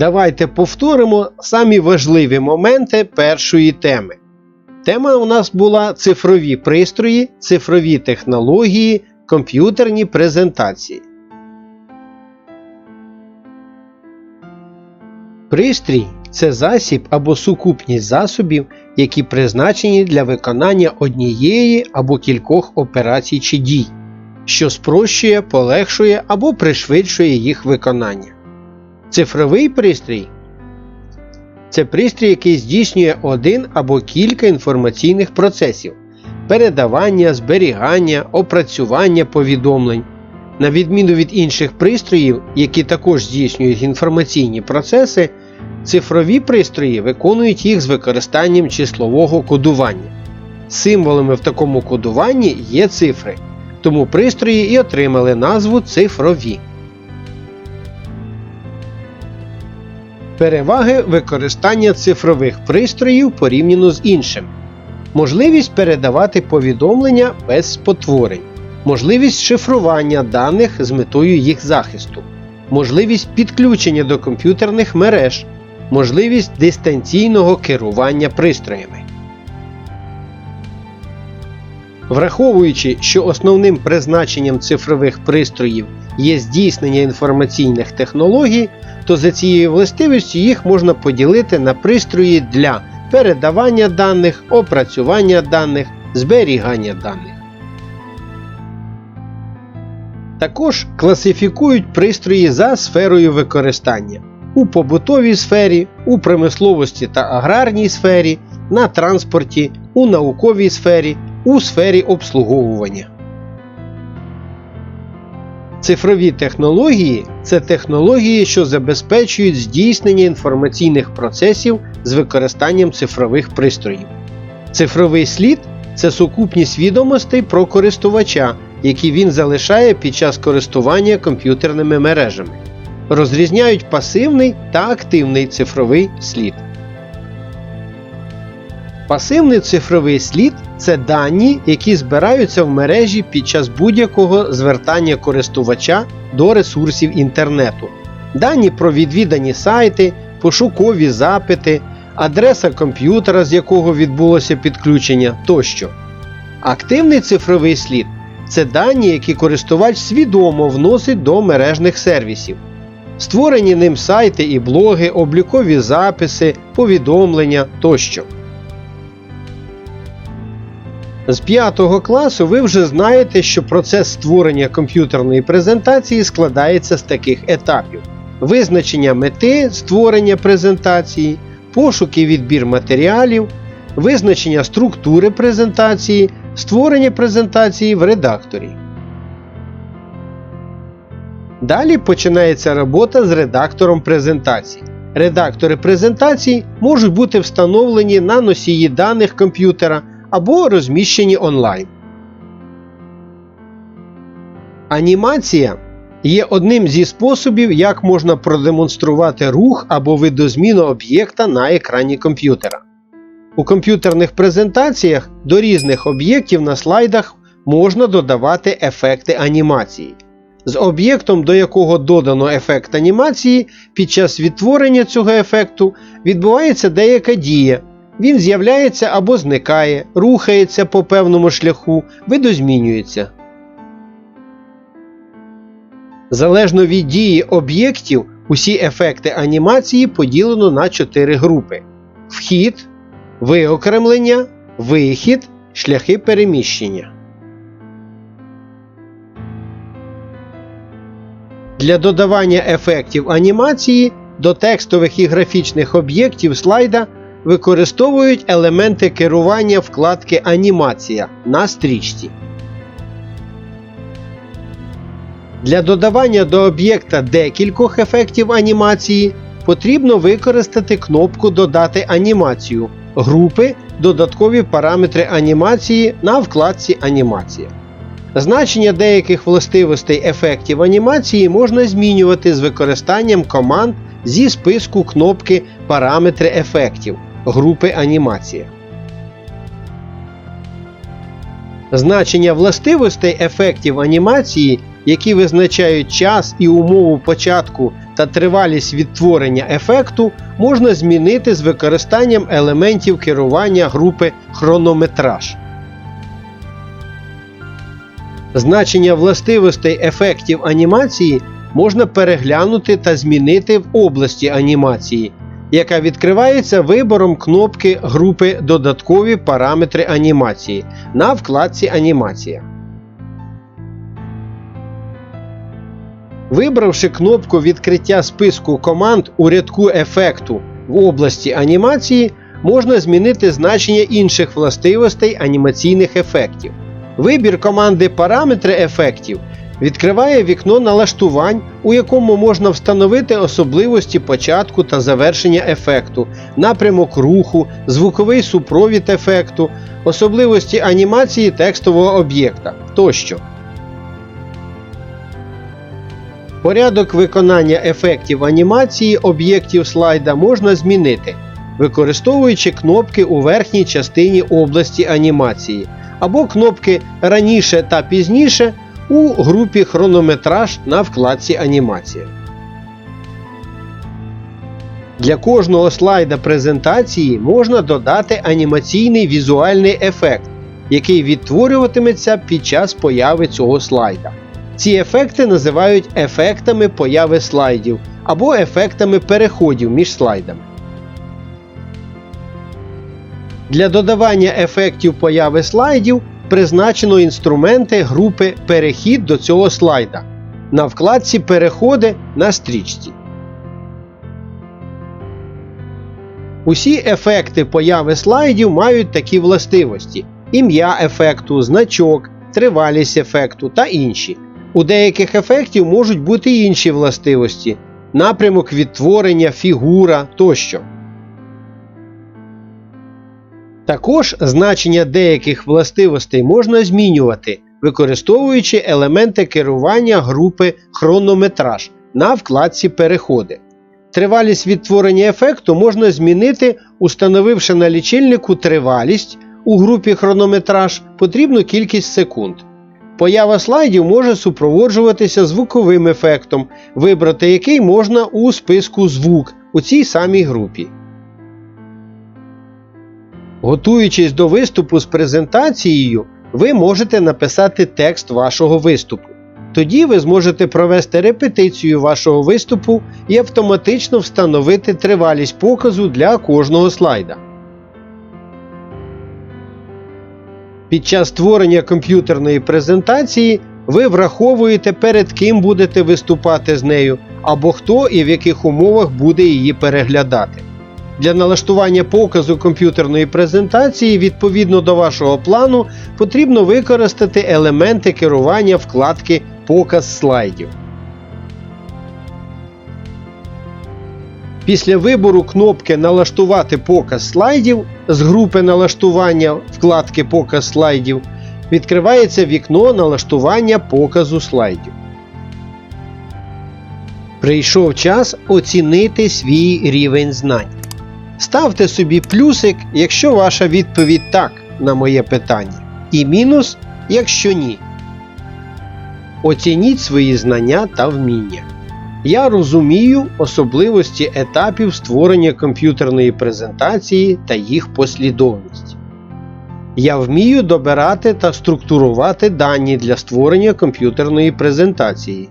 Давайте повторимо самі важливі моменти першої теми. Тема у нас була цифрові пристрої, цифрові технології, комп'ютерні презентації. Пристрій це засіб або сукупність засобів, які призначені для виконання однієї або кількох операцій чи дій, що спрощує, полегшує або пришвидшує їх виконання. Цифровий пристрій це пристрій, який здійснює один або кілька інформаційних процесів передавання, зберігання, опрацювання повідомлень. На відміну від інших пристроїв, які також здійснюють інформаційні процеси, цифрові пристрої виконують їх з використанням числового кодування. Символами в такому кодуванні є цифри, тому пристрої і отримали назву цифрові. Переваги використання цифрових пристроїв порівняно з іншим. Можливість передавати повідомлення без спотворень, можливість шифрування даних з метою їх захисту, можливість підключення до комп'ютерних мереж, можливість дистанційного керування пристроями. Враховуючи, що основним призначенням цифрових пристроїв є здійснення інформаційних технологій, то за цією властивістю їх можна поділити на пристрої для передавання даних, опрацювання даних, зберігання даних. Також класифікують пристрої за сферою використання у побутовій сфері, у промисловості та аграрній сфері, на транспорті, у науковій сфері, у сфері обслуговування. Цифрові технології це технології, що забезпечують здійснення інформаційних процесів з використанням цифрових пристроїв. Цифровий слід це сукупність відомостей про користувача, які він залишає під час користування комп'ютерними мережами. Розрізняють пасивний та активний цифровий слід. Пасивний цифровий слід це дані, які збираються в мережі під час будь-якого звертання користувача до ресурсів інтернету. Дані про відвідані сайти, пошукові запити, адреса комп'ютера, з якого відбулося підключення тощо. Активний цифровий слід це дані, які користувач свідомо вносить до мережних сервісів. Створені ним сайти і блоги, облікові записи, повідомлення тощо. З 5 класу ви вже знаєте, що процес створення комп'ютерної презентації складається з таких етапів: визначення мети створення презентації, пошук і відбір матеріалів, визначення структури презентації, створення презентації в редакторі. Далі починається робота з редактором презентацій. Редактори презентацій можуть бути встановлені на носії даних комп'ютера або розміщені онлайн. Анімація є одним зі способів, як можна продемонструвати рух або видозміну об'єкта на екрані комп'ютера. У комп'ютерних презентаціях до різних об'єктів на слайдах можна додавати ефекти анімації. З об'єктом, до якого додано ефект анімації, під час відтворення цього ефекту відбувається деяка дія. Він з'являється або зникає, рухається по певному шляху, видозмінюється. Залежно від дії об'єктів, усі ефекти анімації поділено на 4 групи: вхід, виокремлення, вихід, шляхи переміщення. Для додавання ефектів анімації до текстових і графічних об'єктів слайда використовують елементи керування вкладки Анімація на стрічці. Для додавання до об'єкта декількох ефектів анімації потрібно використати кнопку Додати анімацію групи Додаткові параметри анімації на вкладці Анімація. Значення деяких властивостей ефектів анімації можна змінювати з використанням команд зі списку кнопки Параметри ефектів групи Анімація. Значення властивостей ефектів анімації які визначають час і умову початку та тривалість відтворення ефекту, можна змінити з використанням елементів керування групи хронометраж. Значення властивостей ефектів анімації можна переглянути та змінити в області анімації, яка відкривається вибором кнопки групи Додаткові параметри анімації на вкладці Анімація. Вибравши кнопку відкриття списку команд у рядку ефекту в області анімації, можна змінити значення інших властивостей анімаційних ефектів. Вибір команди Параметри ефектів відкриває вікно налаштувань, у якому можна встановити особливості початку та завершення ефекту, напрямок руху, звуковий супровід ефекту, особливості анімації текстового об'єкта тощо. Порядок виконання ефектів анімації об'єктів слайда можна змінити, використовуючи кнопки у верхній частині області анімації або кнопки Раніше та пізніше у групі Хронометраж на вкладці Анімація. Для кожного слайда презентації можна додати анімаційний візуальний ефект, який відтворюватиметься під час появи цього слайда. Ці ефекти називають ефектами появи слайдів або ефектами переходів між слайдами. Для додавання ефектів появи слайдів призначено інструменти групи Перехід до цього слайда на вкладці Переходи на стрічці. Усі ефекти появи слайдів мають такі властивості: ім'я ефекту, значок, тривалість ефекту та інші. У деяких ефектів можуть бути інші властивості, напрямок відтворення, фігура тощо. Також значення деяких властивостей можна змінювати, використовуючи елементи керування групи хронометраж на вкладці Переходи. Тривалість відтворення ефекту можна змінити, установивши на лічильнику тривалість у групі хронометраж потрібну кількість секунд. Поява слайдів може супроводжуватися звуковим ефектом, вибрати який можна у списку звук у цій самій групі. Готуючись до виступу з презентацією, ви можете написати текст вашого виступу. Тоді ви зможете провести репетицію вашого виступу і автоматично встановити тривалість показу для кожного слайда. Під час створення комп'ютерної презентації ви враховуєте перед ким будете виступати з нею, або хто і в яких умовах буде її переглядати. Для налаштування показу комп'ютерної презентації відповідно до вашого плану потрібно використати елементи керування вкладки Показ слайдів. Після вибору кнопки Налаштувати показ слайдів з групи налаштування вкладки Показ слайдів відкривається вікно налаштування показу слайдів. Прийшов час оцінити свій рівень знань. Ставте собі плюсик, якщо ваша відповідь так на моє питання, і мінус, якщо ні. Оцініть свої знання та вміння. Я розумію особливості етапів створення комп'ютерної презентації та їх послідовність. Я вмію добирати та структурувати дані для створення комп'ютерної презентації.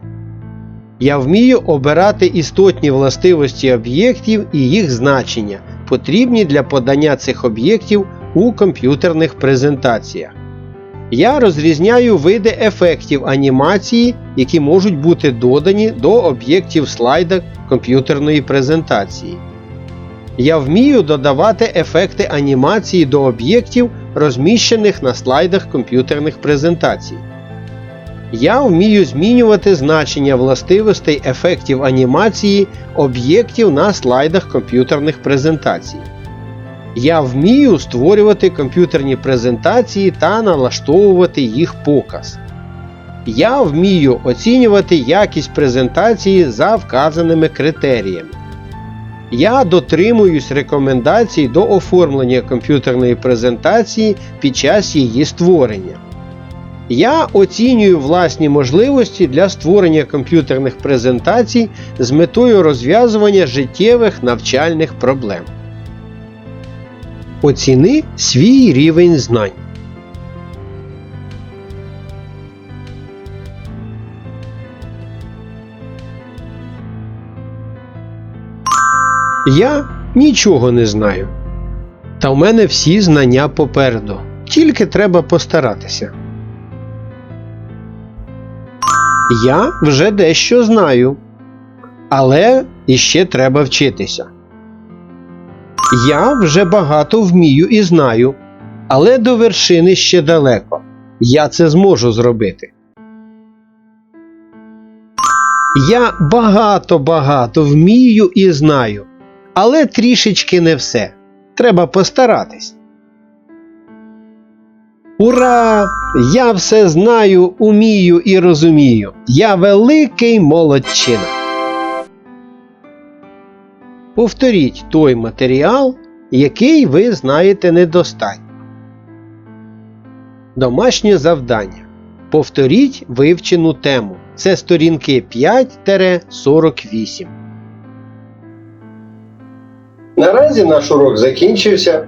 Я вмію обирати істотні властивості об'єктів і їх значення, потрібні для подання цих об'єктів у комп'ютерних презентаціях. Я розрізняю види ефектів анімації, які можуть бути додані до об'єктів слайда комп'ютерної презентації. Я вмію додавати ефекти анімації до об'єктів, розміщених на слайдах комп'ютерних презентацій. Я вмію змінювати значення властивостей ефектів анімації об'єктів на слайдах комп'ютерних презентацій. Я вмію створювати комп'ютерні презентації та налаштовувати їх показ. Я вмію оцінювати якість презентації за вказаними критеріями. Я дотримуюсь рекомендацій до оформлення комп'ютерної презентації під час її створення. Я оцінюю власні можливості для створення комп'ютерних презентацій з метою розв'язування життєвих навчальних проблем. Оціни свій рівень знань. Я нічого не знаю. Та в мене всі знання попереду. Тільки треба постаратися. Я вже дещо знаю. Але іще треба вчитися. Я вже багато вмію і знаю, але до вершини ще далеко. Я це зможу зробити. Я багато-багато вмію і знаю, але трішечки не все. Треба постаратись. Ура! Я все знаю, умію і розумію. Я великий молодчина. Повторіть той матеріал, який ви знаєте недостатньо. Домашнє завдання. Повторіть вивчену тему. Це сторінки 5-48. Наразі наш урок закінчився.